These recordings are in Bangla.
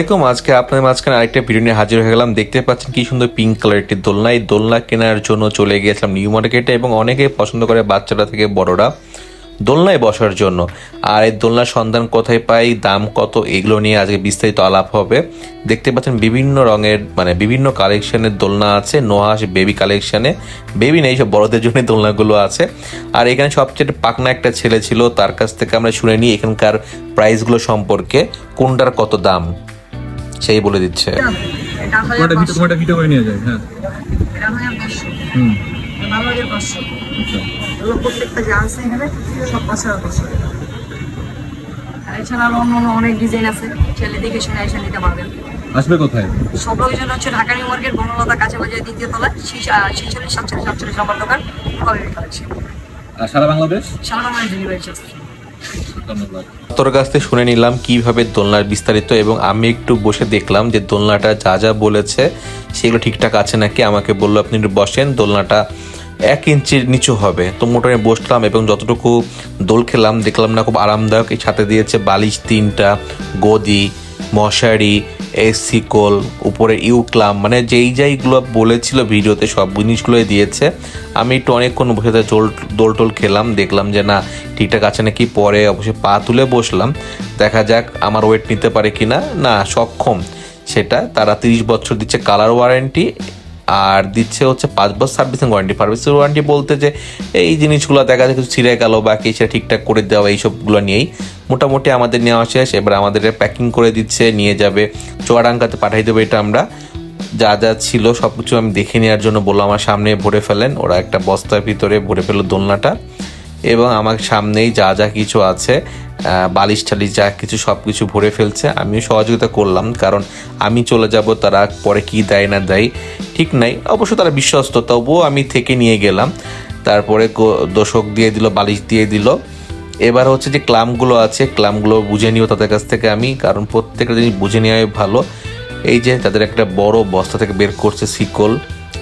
এরকম আজকে আপনার মাঝখানে আরেকটা ভিডিও নিয়ে হাজির হয়ে গেলাম। দেখতে পাচ্ছেন কি সুন্দর পিঙ্ক কালার একটি দোলনা। এই দোলনা কেনার জন্য চলে গিয়েছিলাম নিউ মার্কেটে এবং অনেকে পছন্দ করে বাচ্চারা থেকে বড়রা দোলনায় বসার জন্য। আর এই দোলনার সন্ধান কোথায় পাই, দাম কত, এগুলো নিয়ে আজকে বিস্তারিত আলাপ হবে। দেখতে পাচ্ছেন বিভিন্ন রঙের মানে বিভিন্ন কালেকশনের দোলনা আছে। নোহাস বেবি কালেকশনে বেবি নেই, সব বড়দের জন্য দোলনাগুলো আছে। আর এখানে সবচেয়ে পাকনা একটা ছেলে ছিল, তার কাছ থেকে আমরা শুনে নিই এখানকার প্রাইসগুলো সম্পর্কে, কোনটার কত দাম। সেই বলে দিচ্ছে। তোমারটা ভিডিও পাঁচশো। তোমারটা ভিডিও করে নিয়ে যায় হ্যাঁ। হুম। আচ্ছা। প্রত্যেকটা যে আছে এখানে সব পাঁচ হাজার এছাড়া আরও অন্য অন্য অনেক ডিজাইন আছে ছেলে দেখে শুনে এসে নিতে পারবেন আসবে কোথায়? সব লোকজন হচ্ছে ঢাকা নিউ মার্কেট বনলতা কাছে বাজার দ্বিতীয় তলায় ছিচল্লিশ সাতচল্লিশ সাতচল্লিশ নম্বর দোকান কালেকশন আর সারা বাংলাদেশ? সারা ডেলিভারি চার্জ তোর কাছ থেকে শুনে নিলাম কীভাবে দোলনার বিস্তারিত, এবং আমি একটু বসে দেখলাম যে দোলনাটা যা যা বলেছে সেগুলো ঠিকঠাক আছে নাকি? আমাকে বলল, আপনি একটু বসেন, দোলনাটা এক ইঞ্চির নিচু হবে। তো মোটামুটি বসলাম এবং যতটুকু দোল খেলাম, দেখলাম না, খুব আরামদায়ক। এই সাথে দিয়েছে বালিশ তিনটা, গদি, মশারি এসি কোল উপরে ইউক্লাম মানে যেই যেইগুলো বলেছিল ভিডিওতে সব জিনিসগুলোই দিয়েছে। আমি একটু অনেকক্ষণ বসে দোল টোল খেলাম, দেখলাম যে না, ঠিকঠাক আছে নাকি পরে অবশ্যই পা তুলে বসলাম। দেখা যাক আমার ওয়েট নিতে পারে কি না না সক্ষম। সেটা তারা তিরিশ বছর দিচ্ছে কালার ওয়ারেন্টি আর দিচ্ছে হচ্ছে পাঁচ বছর সার্ভিসিং ওয়ারেন্টি সার্ভিসিং ওয়ারেন্টি বলতে যে এই জিনিসগুলো দেখা যায় কিছু ছিঁড়ে গেল বা কি সেটা ঠিকঠাক করে দেওয়া এইসবগুলো নিয়েই। মোটামুটি আমাদের নেওয়া শেষ। এবার আমাদের প্যাকিং করে দিচ্ছে, নিয়ে যাবে। চুয়াডাঙ্গাতে পাঠাই দেবো এটা আমরা। যা যা ছিল সব কিছু আমি দেখে নেওয়ার জন্য বলল আমার সামনে ভরে ফেলেন। ওরা একটা বস্তার ভিতরে ভরে ফেলো দোলনাটা। এবং আমার সামনেই যা যা কিছু আছে বালিশ টালিশ যা কিছু সব কিছু ভরে ফেলছে। আমিও সহযোগিতা করলাম, কারণ আমি চলে যাব, তারা পরে কি দেয় না দেয় ঠিক নাই। অবশ্য তারা বিশ্বস্ত, তবুও আমি থেকে নিয়ে গেলাম। তারপরে দোষক দিয়ে দিল, বালিশ দিয়ে দিল। এবার হচ্ছে যে ক্লামগুলো আছে, ক্লামগুলো বুঝে নিও তাদের কাছ থেকে আমি, কারণ প্রত্যেকটা জিনিস বুঝে নেওয়াই ভালো। এই যে তাদের একটা বড় বস্তা থেকে বের করছে শিকল,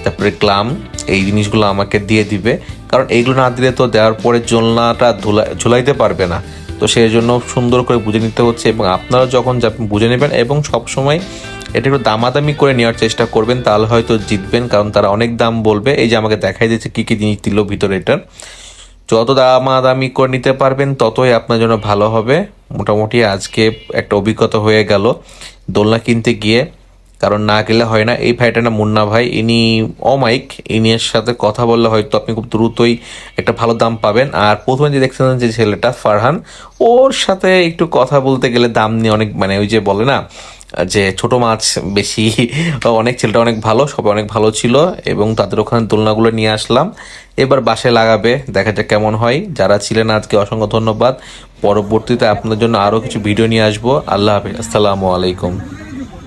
তারপরে ক্লাম, এই জিনিসগুলো আমাকে দিয়ে দিবে। কারণ এইগুলো না দিলে তো দেওয়ার পরে জোলনাটা ধুলা, ঝুলাইতে পারবে না। তো সেই জন্য সুন্দর করে বুঝে নিতে হচ্ছে এবং আপনারা যখন বুঝে নেবেন এবং সবসময় এটা একটু দামাদামি করে নেওয়ার চেষ্টা করবেন, তাহলে হয়তো জিতবেন, কারণ তারা অনেক দাম বলবে। এই যে আমাকে দেখাই দিচ্ছে কী কী জিনিস দিল ভিতরে এটার। যত দামাদামি করে নিতে পারবেন, ততই আপনার জন্য ভালো হবে। মোটামুটি আজকে একটা অভিজ্ঞতা হয়ে গেল দোলনা কিনতে গিয়ে। কারণ না গেলে হয় না। এই ভাইটা না মুন্না ভাই। ইনি অমাইক ইনি এর সাথে কথা বললে হয়তো আপনি খুব দ্রুতই একটা ভালো দাম পাবেন। আর প্রথমে যে দেখছেন যে ছেলেটা, ফারহান, ওর সাথে একটু কথা বলতে গেলে দাম নিয়ে অনেক মানে ওই যে বলে না যে ছোট মাছ বেশি, অনেক ছেলেটা অনেক ভালো, সবাই অনেক ভালো ছিল এবং তাদের ওখানে তুলনাগুলো নিয়ে আসলাম। এবার বাসে লাগাবে, দেখা যাক কেমন হয়। যারা ছিলেন আজকে, অসংখ্য ধন্যবাদ। পরবর্তীতে আপনাদের জন্য আরও কিছু ভিডিও নিয়ে আসব। আল্লাহ হাফিজ। আসসালামু আলাইকুম।